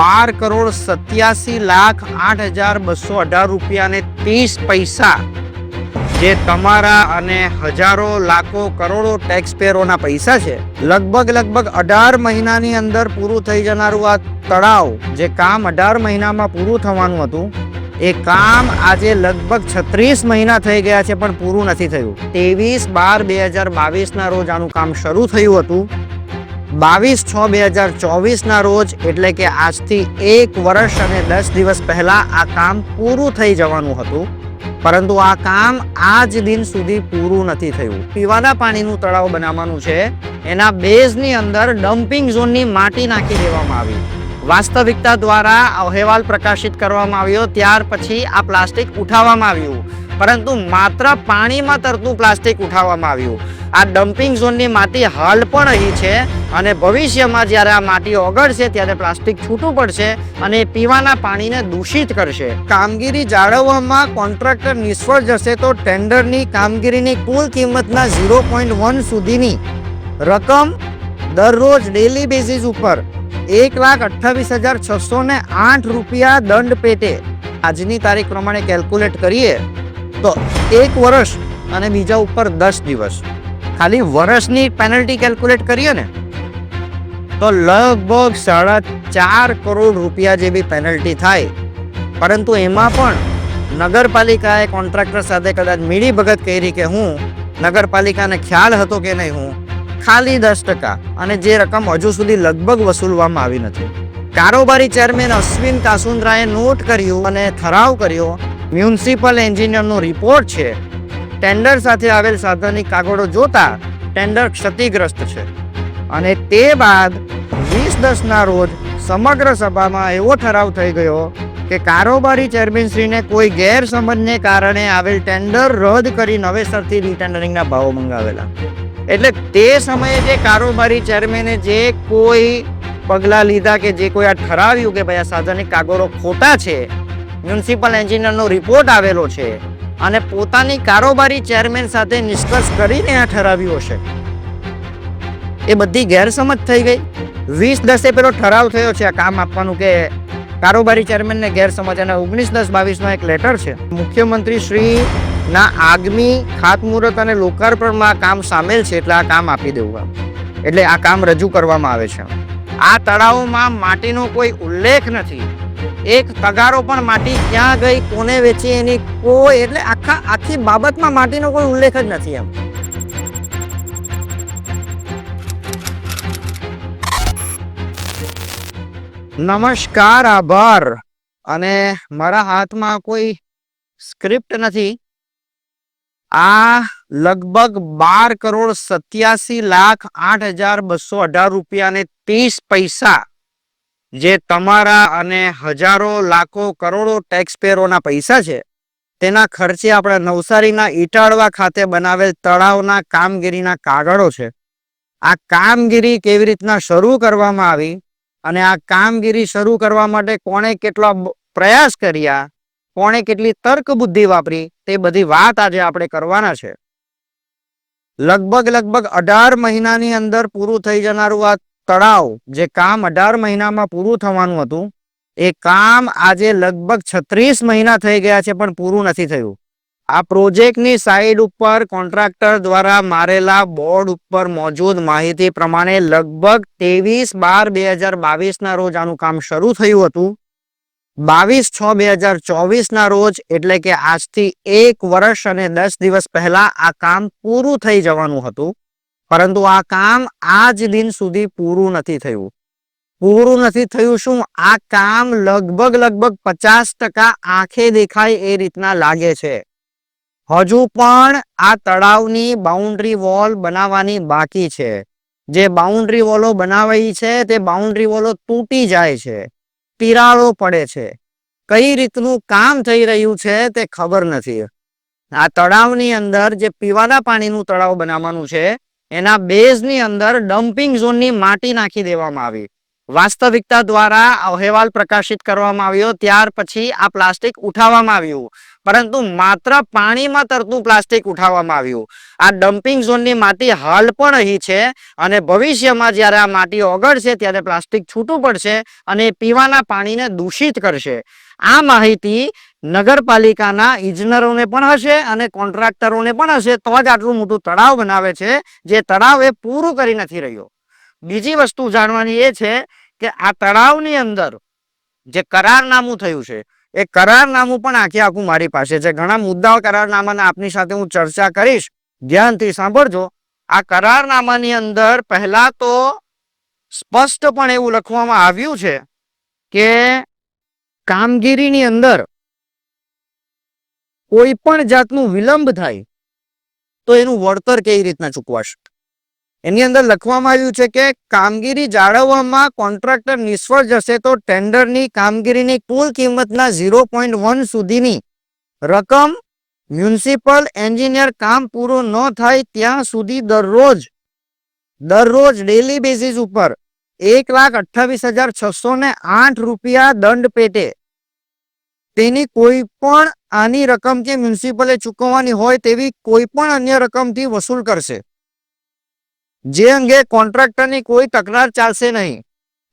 બાર કરોડ સત્યાસી લાખ આઠ હજાર બસો અઢાર રૂપિયા ને ત્રીસ પૈસા જે તમારા અને હજારો લાખો કરોડો ટેક્સ પેરોના પૈસા છે. લગભગ લગભગ અઢાર મહિનાની અંદર પૂરું થઈ જનારું આ તળાવ, જે કામ અઢાર મહિનામાં પૂરું થવાનું હતું, એ કામ આજે લગભગ છત્રીસ મહિના થઈ ગયા છે, પણ પૂરું નથી થયું. ત્રેવીસ બાર બે હજાર બાવીસના રોજ આનું કામ શરૂ થયું હતું. બાવીસ છ બે હજાર ચોવીસના રોજ, એટલે કે આજથી એક વર્ષ અને દસ દિવસ પહેલાં આ કામ પૂરું થઈ જવાનું હતું. પરંતુ આ કામ આજ દિન સુધી પૂરું નથી થયું. પીવાના પાણીનું તળાવ બનાવવાનું છે. એના બેઝની અંદર ડમ્પિંગ ઝોનની માટી નાખી દેવામાં આવી. વાસ્તવિકતા દ્વારા અહેવાલ પ્રકાશિત કરવામાં આવ્યો, ત્યાર પછી આ પ્લાસ્ટિક ઉઠાવવામાં આવ્યું. પરંતુ માત્ર પાણીમાં તરતું પ્લાસ્ટિક ઉઠાવવામાં આવ્યું. આ ડમ્પિંગ ઝોનની માટી હાલ પણ અહીં છે અને ભવિષ્યમાં જ્યારે આ માટી ઓગળશે ત્યારે પ્લાસ્ટિક છૂટું પડશે અને પીવાના પાણીને દૂષિત કરશે. કામગીરી જાળવવામાં કોન્ટ્રાક્ટર નિષ્ફળ જશે તો ટેન્ડરની કામગીરીની કુલ કિંમતના ઝીરો પોઈન્ટ વન સુધીની રકમ દરરોજ ડેલી બેઝિસ ઉપર એક લાખ અઠ્ઠાવીસ હજાર છસો ને આઠ રૂપિયા દંડ પેટે. આજની તારીખ પ્રમાણે કેલ્ક્યુલેટ કરીએ તો એક વર્ષ અને બીજા ઉપર દસ દિવસ. ખાલી વર્ષની પેનલ્ટી કેલ્ક્યુલેટ કરીએ ને, તો લગભગ સાડા ચાર કરોડ રૂપિયા જેવી પેનલ્ટી થાય. પરંતુ એમાં પણ નગરપાલિકાએ કોન્ટ્રાક્ટર સાથે કદાચ મીડી ભગત કરી કે હું નગરપાલિકાને ખ્યાલ હતો કે નહીં, હું ખાલી દસ ટકા અને જે રકમ હજુ સુધી લગભગ વસૂલવામાં આવી નથી. કારોબારી ચેરમેન અશ્વિન કાસુંદ્રાએ નોટ કર્યું અને ઠરાવ કર્યો મ્યુનિસિપલ એન્જિનિયરનો રિપોર્ટ છે ટેન્ડર સાથે આવેલ સાધનની કાગળો જોતા ટેન્ડર ક્ષતિગ્રસ્ત છે. અને તે બાદ વીસ દસના રોજ સમગ્ર સભામાં એવો ઠરાવ થઈ ગયો કે કારોબારી ચેરમેનશ્રીને કોઈ ગેરસમજને કારણે આવેલ ટેન્ડર રદ કરી નવેસરથી રીટેન્ડરિંગના ભાવો મંગાવેલા. એટલે તે સમયે જે કારોબારી ચેરમેને જે કોઈ પગલાં લીધા કે જે કોઈ આ ઠરાવ્યું કે ભાઈ આ સાધનિક કાગળો ખોટા છે, મ્યુનિસિપલ એન્જિનિયરનો રિપોર્ટ આવેલો છે અને પોતાની કારોબારી ચેરમેન સાથે નિષ્કર્ષ કરીને આ ઠરાવ્યું હશે. એ બધી ગેરસમજ થઈ ગઈ. વીસ દસે પેલો ઠરાવ થયો છે આ કામ આપવાનું કે કારોબારી ચેરમેનને ગેરસમજ અને ઓગણીસ દસ બાવીસમાં એક લેટર છે. મુખ્યમંત્રી શ્રી ના આગમી ખાતમુહૂર્ત અને લોકાર્પણમાં કામ સામેલ છે એટલે આ કામ આપી દેવું એટલે આ કામ રજૂ કરવામાં આવે છે. આ તળાવોમાં માટીનો કોઈ ઉલ્લેખ નથી. એક તગારો પણ માટી ક્યાં ગઈ, કોને વેચી એની કોઈ, એટલે આખા, આખી બાબતમાં માટીનો કોઈ ઉલ્લેખ જ નથી એમ. નમસ્કાર, આભાર. અને મારા હાથમાં કોઈ સ્ક્રિપ્ટ નથી. આ લગભગ બાર કરોડ સત્યાસી લાખ આઠ હજાર બસો અઢાર રૂપિયા ને ત્રીસ પૈસા જે તમારા અને હજારો, લાખો, કરોડો ટેક્સ પેરોના પૈસા છે, તેના ખર્ચે આપણા નવસારીના ઈટાળવા ખાતે બનાવેલ તળાવના કામગીરીના કાગળો છે. આ કામગીરી કેવી રીતના શરૂ કરવામાં આવી અને આ કામગીરી શરૂ કરવા માટે કોણે કેટલા પ્રયાસ કર્યા, કોણે કેટલી તર્ક બુદ્ધિ વાપરી, તે બધી વાત આજે આપણે કરવાના છે. લગભગ લગભગ અઢાર મહિનાની અંદર પૂરું થઈ જનારું આ તળાવ જે કામ અઢાર મહિનામાં પૂરું થવાનું હતું, એ કામ આજે લગભગ છત્રીસ મહિના થઈ ગયા છે, પણ પૂરું નથી થયું. આ પ્રોજેક્ટની સાઈડ ઉપર કોન્ટ્રાક્ટર દ્વારા મારેલા બોર્ડ ઉપર મોજૂદ માહિતી પ્રમાણે લગભગ ત્રેવીસ બાર બે હજાર બાવીસના રોજ આનું કામ શરૂ થયું હતું. બાવીસ છ બે હજાર ચોવીસના રોજ, એટલે કે આજથી એક વર્ષ અને દસ દિવસ પહેલા આ કામ પૂરું થઈ જવાનું હતું. પરંતુ આ કામ આજ દિન સુધી પૂરું નથી થયું. પૂરું નથી થયું શું? આ કામ લગભગ લગભગ પચાસ ટકા આંખે દેખાય એ રીતના લાગે છે. હજુ પણ આ તળાવની બાઉન્ડ્રી વોલ બનાવવાની બાકી છે. જે બાઉન્ડ્રી વોલો બનાવાઈ છે તે બાઉન્ડ્રી વોલો તૂટી જાય છે. તિરાડો પડે છે. કઈ રીતનું કામ થઈ રહ્યું છે તે ખબર નથી. આ તળાવની અંદર જે પીવાના પાણીનું તળાવ બનાવવાનું છે એના બેઝની અંદર ડમ્પિંગ ઝોનની માટી નાખી દેવામાં આવી. વાસ્તવિકતા દ્વારા અહેવાલ પ્રકાશિત કરવામાં આવ્યો, ત્યાર પછી આ પ્લાસ્ટિક ઉઠાવવામાં આવ્યું. પરંતુ માત્ર પાણીમાં તરતું પ્લાસ્ટિક ઉઠાવવામાં આવ્યું. આ ડમ્પિંગ ઝોનની માટી હાલ પણ અહીં છે અને ભવિષ્યમાં જ્યારે આ માટી ઓગળશે ત્યારે પ્લાસ્ટિક છૂટું પડશે અને પીવાના પાણીને દૂષિત કરશે. આ માહિતી નગરપાલિકાના ઇજનરોને પણ હશે અને કોન્ટ્રાક્ટરોને પણ હશે, તો જ આટલું મોટું તળાવ બનાવે છે, જે તળાવ એ પૂરું કરી નથી રહ્યો. બીજી વસ્તુ જાણવાની એ છે કે આ તળાવની અંદર જે કરારનામું થયું છે, એ કરારનામું પણ આખે આખું મારી પાસે છે. ઘણા મુદ્દાઓ કરારનામાના આપની સાથે હું ચર્ચા કરીશ. ધ્યાનથી સાંભળજો. આ કરારનામાની અંદર પહેલા તો સ્પષ્ટપણે એવું લખવામાં આવ્યું છે કે કામગીરીની અંદર કોઈ પણ જાતનું વિલંબ થાય, તો એનું વળતર કેવી રીતના ચૂકવાશે? એની અંદર લખવામાં આવ્યું છે કે કામગીરી જાળવવામાં કોન્ટ્રાક્ટર નિષ્ફળ જશે તો ટેન્ડરની કામગીરીની કુલ કિંમતના ઝીરો પોઈન્ટ વન સુધીની રકમ મ્યુનિસિપલ એન્જિનિયર કામ પૂરું ન થાય ત્યાં સુધી દરરોજ દરરોજ ડેલી બેસિસ ઉપર એક લાખ અઠ્ઠાવીસ હજાર છસો ને આઠ રૂપિયા દંડ પેટે તેની કોઈ પણ આની રકમ કે મ્યુનિસિપલે ચૂકવવાની હોય તેવી કોઈ પણ અન્ય રકમથી વસૂલ કરશે. જે અંગે કોન્ટ્રાક્ટરની કોઈ તકરાર ચાલશે નહીં.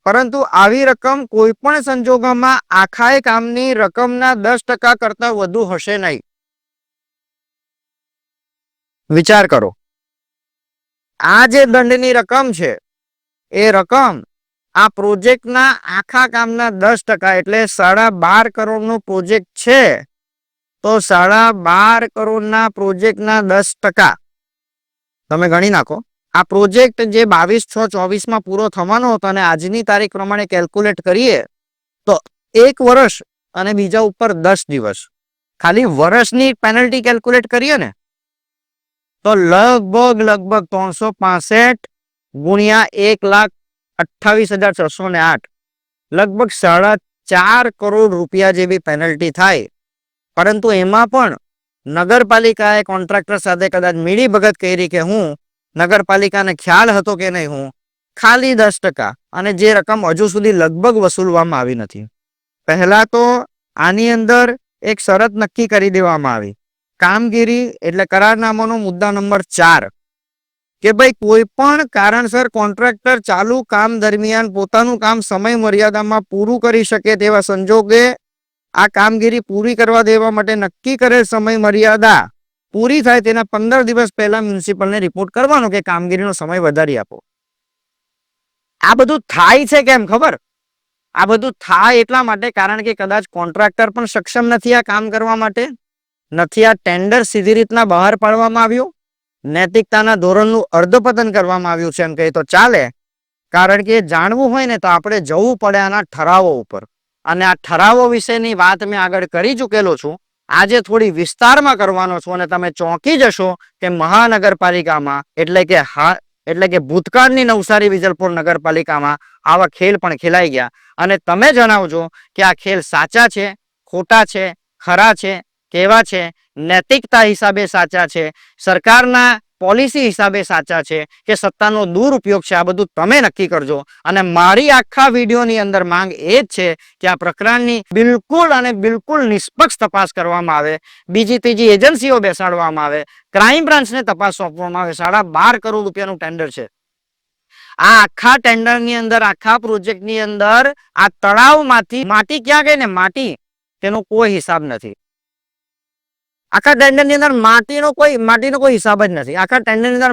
પરંતુ આવી રકમ કોઈ પણ સંજોગોમાં આખાય કામની રકમના દસ ટકા કરતા વધુ હશે નહીં. વિચાર કરો. આ જે દંડની રકમ છે, એ રકમ આ પ્રોજેક્ટના આખા કામના દસ ટકા એટલે સાડા બાર કરોડનો પ્રોજેક્ટ છે. તો સાડા બાર કરોડના પ્રોજેક્ટના દસ ટકા. તમે ગણી નાખો. આ પ્રોજેક્ટ જે બાવીસ, છ, ચોવીસમાં પૂરો થવાનો હતો અને આજની તારીખ પ્રમાણે કેલ્ક્યુલેટ કરીએ, તો એક વર્ષ અને બીજા ઉપર દસ દિવસ. ખાલી વર્ષની પેનલ્ટી કેલ્ક્યુલેટ કરીએ ને, તો લગભગ લગભગ ત્રણસો પાસઠ ગુણ્યા એક લાખ અઠ્ઠાવીસ હજાર છસો ને આઠ. લગભગ સાડા ચાર કરોડ રૂપિયા જેવી પેનલ્ટી થાય. પરંતુ એમાં પણ નગરપાલિકાએ કોન્ટ્રાક્ટર સાથે કદાચ મીડી ભગત કરી કે હું નગરપાલિકાને ખ્યાલ હતો કે નહીં હું, ખાલી દસ ટકા અને જે રકમ હજુ સુધી લગભગ વસૂલવામાં આવી નથી. પહેલા તો આની અંદર એક શરત નક્કી કરી દેવામાં આવી. કામગીરી એટલે કરારનામાનો મુદ્દા નંબર ચાર. કે ભાઈ કોઈ પણ કારણસર કોન્ટ્રાક્ટર ચાલુ કામ દરમિયાન પોતાનું કામ સમય મર્યાદામાં પૂરું કરી શકે તેવા સંજોગે આ કામગીરી પૂરી કરવા દેવા માટે નક્કી કરેલ સમય મર્યાદા પૂરી થાય તેના પંદર દિવસ પહેલા મ્યુનિસિપલને રિપોર્ટ કરવાનો કે કામગીરીનો સમય વધારી આપો. આ બધું થાય છે કેમ ખબર? આ બધું થાય એટલા માટે કારણ કે કદાચ કોન્ટ્રાક્ટર પણ સક્ષમ નથી આ કામ કરવા માટે, નથી આ ટેન્ડર સીધી રીતના બહાર પાડવામાં આવ્યું નૈતિકતાના ધોરણનું અર્ધપતન કરવામાં આવ્યું છે એમ કહીએ તો ચાલે. કારણ કે જાણવું હોય ને તો આપણે જવું પડે આના ઠરાવો ઉપર. અને આ ઠરાવો વિશેની વાત મેં આગળ કરી ચૂકેલો છું. આજે થોડી વિસ્તારમાં કરવાનો છું અને તમે ચોંકી જશો કે મહાનગરપાલિકામાં, એટલે કે હા, એટલે કે ભૂતકાળની નવસારી વિજલપુર નગરપાલિકામાં આવા ખેલ પણ ખેલાઈ ગયા. અને તમે જણાવજો કે આ ખેલ સાચા છે, ખોટા છે, ખરા છે કેવા છે? નૈતિકતા હિસાબે સાચા છે? સરકારના પોલિસી હિસાબે સાચા છે? કે સત્તાનો દુરુપયોગ છે? આ બધું તમે નક્કી કરજો. અને મારી આખા વિડીયોની અંદર માંગ એ જ છે કે આ પ્રકરણની બિલકુલ અને બિલકુલ નિષ્પક્ષ તપાસ કરવામાં આવે. બીજી ત્રીજી એજન્સીઓ બેસાડવામાં આવે. ક્રાઇમ બ્રાન્ચને તપાસ સોંપવામાં આવે. સાડા બાર કરોડ રૂપિયાનું ટેન્ડર છે. આ આખા ટેન્ડરની અંદર, આખા પ્રોજેક્ટની અંદર આ તળાવમાંથી માટી ક્યાં ગઈ ને માટી? તેનો કોઈ હિસાબ નથી. આખા ટેન્ડરની અંદર માટીનો કોઈ માટીનો કોઈ હિસાબ જ નથી. આખા ટેન્ડરની અંદર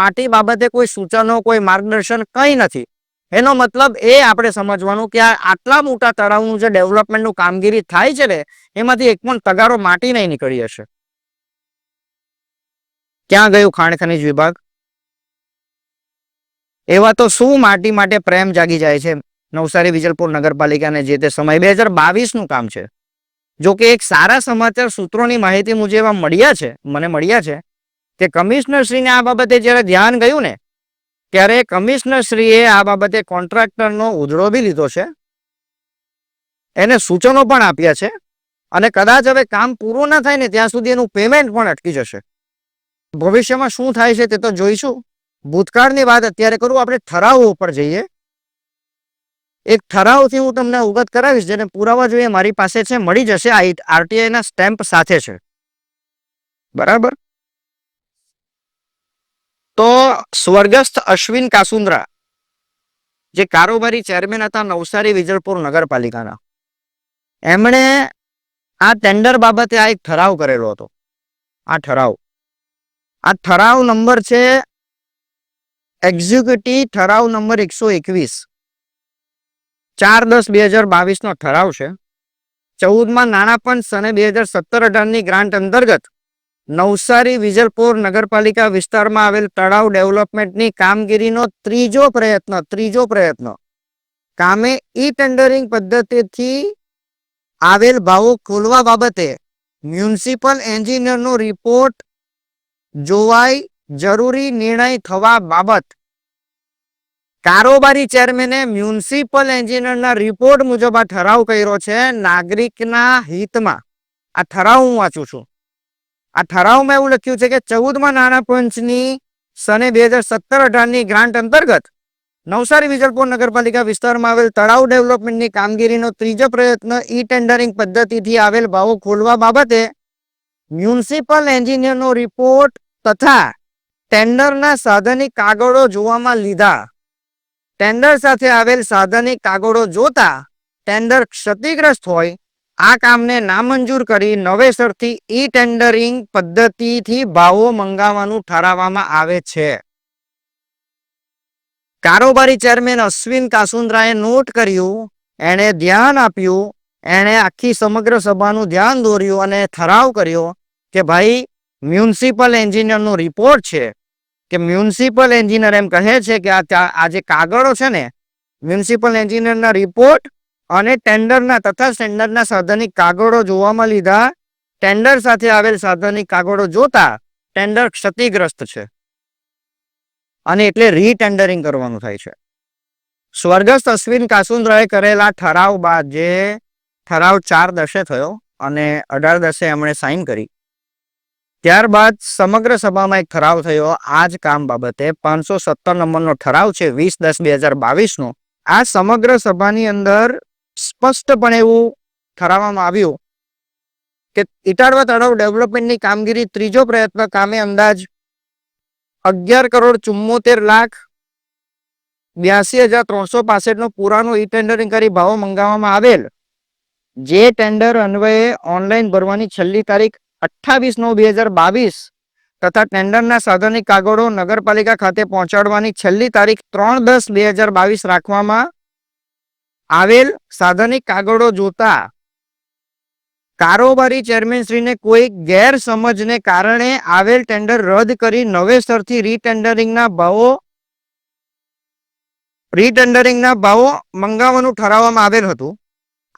માટી બાબતે કોઈ સૂચનો, કોઈ માર્ગદર્શન કંઈ નથી. એનો મતલબ એ આપણે સમજવાનું કે આ આટલા મોટા તળાવનું જે ડેવલપમેન્ટનું કામગીરી થાય છે ને, એમાંથી એક પણ તગારો માટી નહીં નીકળી હશે. ક્યાં ગયું ખાણ ખનીજ વિભાગ? એવા તો શું માટી માટે પ્રેમ જાગી જાય છે? નવસારી વિજલપુર નગરપાલિકાને જે તે સમય, બે હજાર બાવીસનું કામ છે. જો કે એક સારા સમાચાર સૂત્રોની માહિતી મુજબ મળ્યા છે, મને મળ્યા છે, કે કમિશનરશ્રીને આ બાબતે જ્યારે ધ્યાન ગયું ને, ત્યારે કમિશનરશ્રીએ આ બાબતે કોન્ટ્રાક્ટરનો ઉધડો બી લીધો છે, એને સૂચનો પણ આપ્યા છે, અને કદાચ હવે કામ પૂરું ના થાય ને ત્યાં સુધી એનું પેમેન્ટ પણ અટકી જશે. ભવિષ્યમાં શું થાય છે તે તો જોઈશું. ભૂતકાળની વાત અત્યારે કરું, આપણે ઠરાવો ઉપર જઈએ. એક ઠરાવથી હું તમને અવગત કરાવીશ, જેને પુરાવા જોઈએ મારી પાસે છે, મળી જશે. આરટીઆઈ ના સ્ટેમ્પ સાથે છે. બરાબર? તો સ્વર્ગસ્થ અશ્વિન કાસુંદ્રા, જે કારોબારી ચેરમેન હતા નવસારી વિજયપુર નગરપાલિકાના, એમણે આ ટેન્ડર બાબતે આ એક ઠરાવ કરેલો હતો. આ ઠરાવ. આ ઠરાવ નંબર છે એક્ઝિક્યુટિવ ઠરાવ નંબર એકસો એકવીસ. ચાર દસ બે હજાર બાવીસનો ઠરાવ છે. ચૌદમાં નાણાં પંચ સને બે હજાર સત્તર અઢારની ગ્રાન્ટ અંતર્ગત નવસારી વિજલપુર નગરપાલિકા વિસ્તારમાં આવેલ તળાવ ડેવલપમેન્ટની કામગીરીનો ત્રીજો પ્રયત્ન ત્રીજો પ્રયત્ન. કામે ઈ ટેન્ડરિંગ પદ્ધતિથી આવેલ ભાવો ખોલવા બાબતે મ્યુનિસિપલ એન્જિનિયરનો રિપોર્ટ જોવાય જરૂરી નિર્ણય થવા બાબત કારોબારી ચેરમેને મ્યુનિસિપલ એન્જિનિયરના રિપોર્ટ મુજબ આ ઠરાવ કર્યો છે નાગરિકના હિતમાં. આ ઠરાવ હું વાંચું છું. આ ઠરાવમાં એવું લખ્યું છે કે ચૌદમાં નાણાં પંચની સને બે હજાર સત્તર અઢારની ગ્રાન્ટ અંતર્ગત નવસારી વિજલપુર નગરપાલિકા વિસ્તારમાં આવેલ તળાવ ડેવલપમેન્ટની કામગીરીનો ત્રીજો પ્રયત્ન ઈ ટેન્ડરિંગ પદ્ધતિથી આવેલ ભાવો ખોલવા બાબતે મ્યુનિસિપલ એન્જિનિયરનો રિપોર્ટ તથા ટેન્ડરના સાધનિક કાગળો જોવામાં લીધા. ટેન્ડર સાથે આવેલ સાધનિક કાગળો જોતા ટેન્ડર ક્ષતિગ્રસ્ત હોય. આ કામને નામંજૂર કરી નવેસરથી ઈ ટેન્ડરિંગ પદ્ધતિથી ભાવો મંગાવવાનું ઠરાવવામાં આવે છે. કારોબારી ચેરમેન અશ્વિન કાસુંદ્રાએ નોટ કર્યું, એણે ધ્યાન આપ્યું, એણે આખી સમગ્ર સભાનું ધ્યાન દોર્યું અને ઠરાવ કર્યો કે ભાઈ, મ્યુનિસિપલ એન્જિનિયરનો રિપોર્ટ છે. કે મ્યુનિસિપલ એન્જિનિયર એમ કહે છે કે આ જે કાગળો છે ને મ્યુનિસિપલ એન્જિનિયરના રિપોર્ટ અને ટેન્ડરના તથા સ્ટેન્ડર્ડના સાધનિક કાગળો જોવામાં લીધા. ટેન્ડર સાથે આવેલ સાધનિક કાગળો જોતા ટેન્ડર ક્ષતિગ્રસ્ત છે. અને એટલે રીટેન્ડરિંગ કરવાનું થાય છે. સ્વર્ગસ્થ અશ્વિન કાસુંદ્રાએ કરેલા ઠરાવ બાદ જે ઠરાવ ચાર દશે થયો અને અઢાર દસે એમણે સાઈન કરી. ત્યારબાદ સમગ્ર સભામાં એક ઠરાવ થયો. આ જ કામ બાબતે પાંચસો સત્તર નંબરનો ઠરાવ છે, વીસ દસ બે હજાર બાવીસનો. આ સમગ્ર સભાની અંદર સ્પષ્ટપણે એવું ઠરાવવામાં આવ્યું કે ઇટાડવા તળાવ ડેવલપમેન્ટની કામગીરી ત્રીજો પ્રયત્ન કામે અંદાજ અગિયાર કરોડ ચુમ્મોતેર લાખ બ્યાસી હજાર ત્રણસો પાસઠનો પુરાનો ઈ ટેન્ડરિંગ કરી ભાવો મંગાવવામાં આવેલ. જે ટેન્ડર અન્વયે ઓનલાઈન ભરવાની છેલ્લી તારીખ અઠ્ઠાવીસ નવ બે હજાર બાવીસ તથા ટેન્ડરના સાધનિક કાગળો નગરપાલિકા ખાતે પહોંચાડવાની છેલ્લી તારીખ ત્રણ દસ બે હજાર બાવીસ રાખવામાં આવેલ સાધનિક કાગળો જોતા કારોબારી ચેરમેનશ્રીને કોઈ ગેરસમજને કારણે આવેલ ટેન્ડર રદ કરી નવેસરથી રીટેન્ડરિંગના ભાવો રીટેન્ડરિંગના ભાવો મંગાવવાનું ઠરાવવામાં આવેલ હતું.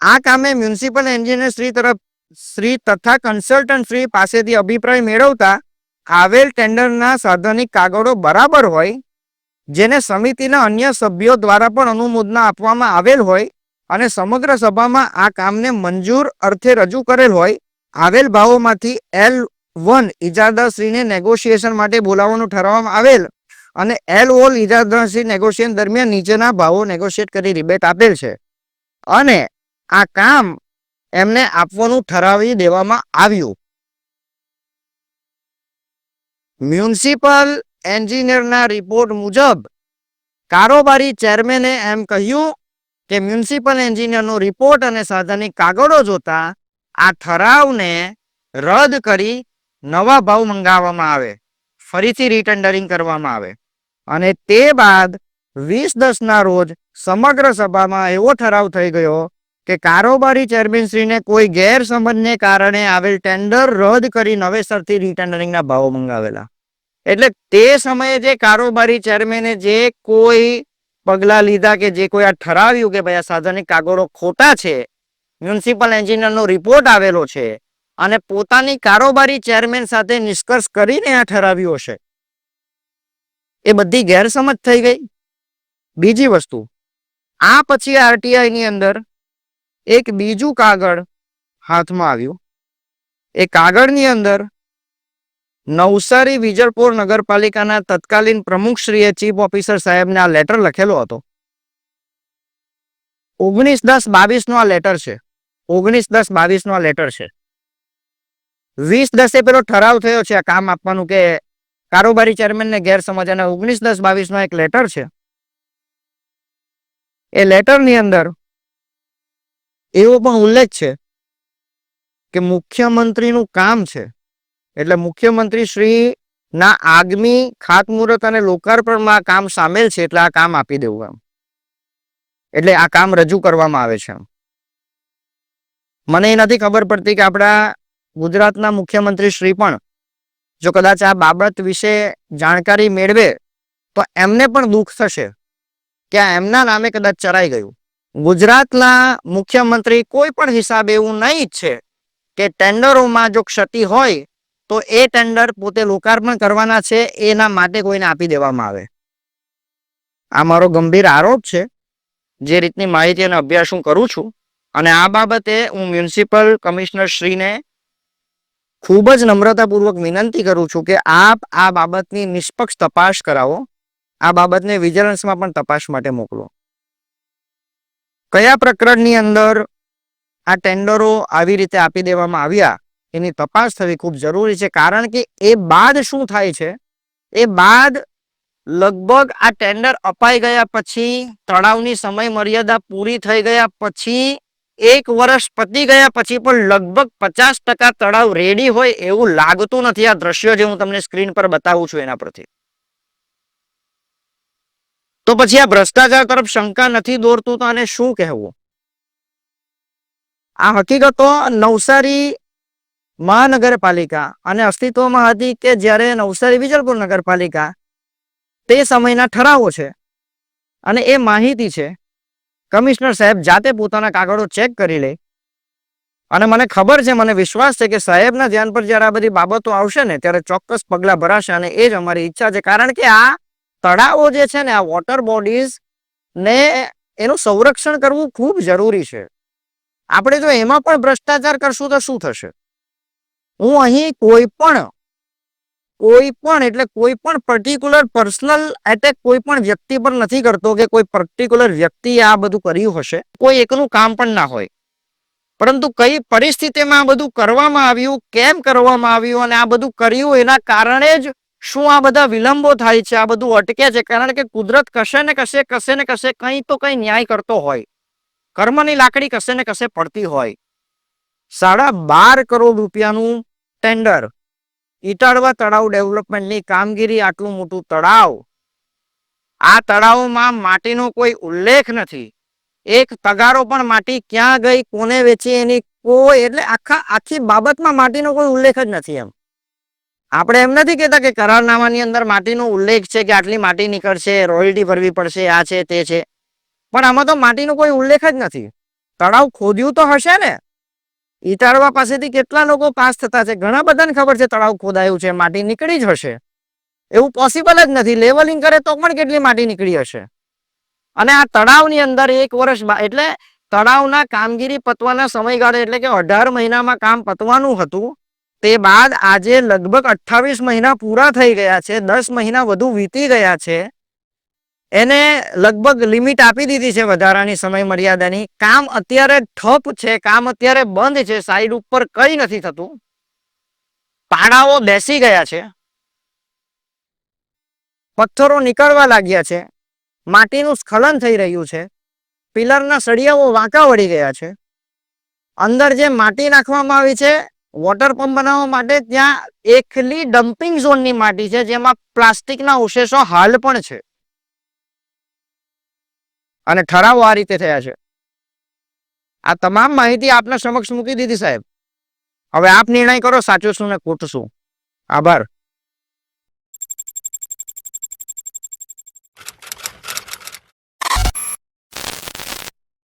આ કામે મ્યુનિસિપલ એન્જિનિયર શ્રી તરફ શ્રી તથા કન્સલ્ટન્ટ શ્રી પાસેથી અભિપ્રાય મેળવતા આવેલ ટેન્ડરના સાધનિક કાગળો બરાબર હોય, જેને સમિતિના અન્ય સભ્યો દ્વારા પણ અનુમોદના આપવામાં આવેલ હોય અને સમગ્ર સભામાં આ કામને મંજૂર અર્થે રજૂ કરેલ હોય, આવેલ ભાવોમાંથી એલ વન ઇજાદારશ્રીને નેગોશિએશન માટે બોલાવવાનું ઠરાવવામાં આવેલ અને એલ ઓલ ઇજાદારશ્રી નેગોશિએશન દરમિયાન નીચેના ભાવો નેગોશિએટ કરી રિબેટ આપેલ છે. અને આ કામ એમને આપવાનું ઠરાવી દેવામાં આવ્યું. મ્યુનિસિપલ એન્જિનિયરના રિપોર્ટ મુજબ, કારોબારી ચેરમેને એમ કહ્યું કે મ્યુનિસિપલ એન્જિનિયરનો રિપોર્ટ અને સાધનની કાગળો જોતા આ ઠરાવને રદ કરી નવા ભાવ મંગાવવામાં આવે. ફરીથી રીટેન્ડરિંગ કરવામાં આવે. અને તે બાદ વીસ દસના રોજ સમગ્ર સભામાં એવો ઠરાવ થઈ ગયો કે કારોબારી ચેરમેનશ્રીને કોઈ ગેરસમજને કારણે આવેલ ટેન્ડર રદ કરી નવેસરથી રીટેન્ડરિંગના ભાવો મંગાવેલા. એટલે તે સમયે જે કારોબારી ચેરમેને જે કોઈ પગલાં લીધા કે જે કોઈ આ ઠરાવ્યું કે ભાઈ આ સાધનિક કાગળો ખોટા છે, મ્યુનિસિપલ એન્જિનિયરનો રિપોર્ટ આવેલો છે અને પોતાની કારોબારી ચેરમેન સાથે નિષ્કર્ષ કરીને આ ઠરાવ્યું હશે, એ બધી ગેરસમજ થઈ ગઈ. બીજી વસ્તુ, આ પછી આરટીઆઈની અંદર એક બીજું કાગળ હાથમાં આવ્યું. એ કાગળની અંદર નવસારી વિજલપુર નગરપાલિકાના તત્કાલીન પ્રમુખશ્રીએ ચીફ ઓફિસર સાહેબને આ લેટર લખેલો હતો. ઓગણીસ દસ બાવીસ નો આ લેટર છે. ઓગણીસ દસ બાવીસ નો આ લેટર છે. વીસ દસે પેલો ઠરાવ થયો છે આ કામ આપવાનું કે કારોબારી ચેરમેનને ગેરસમજ અને ઓગણીસ દસ બાવીસ નો એક લેટર છે. એ લેટરની અંદર એવો પણ ઉલ્લેખ છે કે મુખ્યમંત્રીનું કામ છે. એટલે મુખ્યમંત્રી શ્રી ના આગામી ખાતમુહૂર્ત અને લોકાર્પણમાં આ કામ સામેલ છે એટલે આ કામ આપી દેવું એમ. એટલે આ કામ રજૂ કરવામાં આવે છે મને એ નથી ખબર પડતી કે આપણા ગુજરાતના મુખ્યમંત્રી શ્રી પણ જો કદાચ આ બાબત વિશે જાણકારી મેળવે તો એમને પણ દુઃખ થશે કે આ એમના નામે કદાચ ચરાઈ ગયું. ગુજરાતના મુખ્યમંત્રી કોઈ પણ હિસાબે એવું નહીં છે કે ટેન્ડરોમાં જો ક્ષતિ હોય, તો એ ટેન્ડર પોતે લોકાર્પણ કરવાના છે, એના માટે કોઈને આપી દેવામાં આવે. આ મારો ગંભીર આરોપ છે. જે રીતની માહિતી અને અભ્યાસ હું કરું છું, અને આ બાબતે હું મ્યુનિસિપલ કમિશનર શ્રીને ખૂબ જ નમ્રતાપૂર્વક વિનંતી કરું છું કે આપ આ બાબતની નિષ્પક્ષ તપાસ કરાવો. આ બાબતને વિજિલન્સમાં પણ તપાસ માટે મોકલો. કયા પ્રકરણની અંદર આ ટેન્ડરો આવી રીતે આપી દેવામાં આવ્યા, એની તપાસ થવી ખૂબ જરૂરી છે. કારણ કે એ બાદ શું થાય છે? એ બાદ લગભગ આ ટેન્ડર અપાઈ ગયા પછી તળાવની સમય મર્યાદા પૂરી થઈ ગયા પછી, એક વર્ષ પતી ગયા પછી પણ લગભગ પચાસ ટકા તળાવ રેડી હોય એવું લાગતું નથી. આ દ્રશ્યો જે હું તમને સ્ક્રીન પર બતાવું છું એના પરથી. તો પછી આ ભ્રષ્ટાચાર તરફ શંકા નથી દોરતું તો આને શું કહેવું? આ હકીકતો નવસારી મહાનગરપાલિકા અને અસ્તિત્વમાં હતી કે જ્યારે નવસારી વિજલપુર નગરપાલિકા તે સમયના ઠરાવો છે અને એ માહિતી છે. કમિશનર સાહેબ જાતે પોતાના કાગળો ચેક કરી લે અને મને ખબર છે, મને વિશ્વાસ છે કે સાહેબના ધ્યાન પર જ્યારે આ બધી બાબતો આવશે ને ત્યારે ચોક્કસ પગલાં ભરાશે અને એ જ અમારી ઈચ્છા છે. કારણ કે આ તળાવો જે છે ને, આ વોટર બોડીઝ ને એનું સંરક્ષણ કરવું ખૂબ જરૂરી છે. આપણે જો એમાં પણ ભ્રષ્ટાચાર કરશું તો શું થશે? હું અહીં કોઈ પણ કોઈ પણ એટલે કોઈ પણ પર્ટિક્યુલર પર્સનલ એટેક કોઈ પણ વ્યક્તિ પર નથી કરતો કે કોઈ પર્ટિક્યુલર વ્યક્તિ આ બધું કર્યું હશે. કોઈ એકનું કામ પણ ના હોય. પરંતુ કઈ પરિસ્થિતિમાં આ બધું કરવામાં આવ્યું, કેમ કરવામાં આવ્યું અને આ બધું કર્યું એના કારણે જ શું આ બધા વિલંબો થાય છે? આ બધું અટકે છે? કારણ કે કુદરત કશે ને કશે કશે ને કશે કંઈ તો કંઈ ન્યાય કરતો હોય. કર્મની લાકડી કશે ને કશે પડતી હોય. સાડા બાર કરોડ રૂપિયાનું ટેન્ડર. ઈટાળવા તળાવ ડેવલપમેન્ટની કામગીરી આટલું મોટું તળાવ. આ તળાવમાં માટીનો કોઈ ઉલ્લેખ નથી. એક તગારો પણ માટી ક્યાં ગઈ, કોને વેચી, એની કોઈ એટલે આખા, આખી બાબતમાં માટીનો કોઈ ઉલ્લેખ જ નથી એમ. આપણે એમ નથી કહેતા કે કરારનામાની અંદર માટીનો ઉલ્લેખ છે કે આટલી માટી નીકળશે, રોયલ્ટી ભરવી પડશે, આ છે, તે છે. પણ આમાં તો માટીનો કોઈ ઉલ્લેખ જ નથી. તળાવ ખોદ્યું તો હશે ને. ઈટાળવા પાસેથી કેટલા લોકો પાસ થતા છે? ઘણા બધાને ખબર છે તળાવ ખોદાયું છે, માટી નીકળી જ હશે. એવું પોસિબલ જ નથી. લેવલિંગ કરે તો પણ કેટલી માટી નીકળી હશે? અને આ તળાવની અંદર એક વર્ષ એટલે તળાવના કામગીરી પતવાના સમયગાળે, એટલે કે અઢાર મહિનામાં કામ પતવાનું હતું. તે બાદ આજે લગભગ અઠ્ઠાવીસ મહિના પૂરા થઈ ગયા છે, દસ મહિના વધુ વીતી ગયા છે. એને લગભગ લિમિટ આપી દીધી છે વધારાની સમય મર્યાદાની કામ અત્યારે ઠપ છે, કામ અત્યારે બંધ છે, સાઈડ ઉપર કઈ નથી થતું. પાડાઓ બેસી ગયા છે. પથ્થરો નીકળવા લાગ્યા છે. માટીનું સ્ખલન થઈ રહ્યું છે. પિલરના સળિયાઓ વાંકા વળી ગયા છે. અંદર જે માટી નાખવામાં આવી છે વોટર પંપ બનાવવા માટે ત્યાં એકલી ડમ્પિંગ ઝોનની માટી છે, જેમાં પ્લાસ્ટિકના અવશેષો હાલ પણ છે. અને ઠરાવો આ રીતે થયા છે. આ તમામ માહિતી આપના સમક્ષ મૂકી દીધી સાહેબ. હવે આપ નિર્ણય કરો, સાચું શું ને ખોટું શું. આભાર.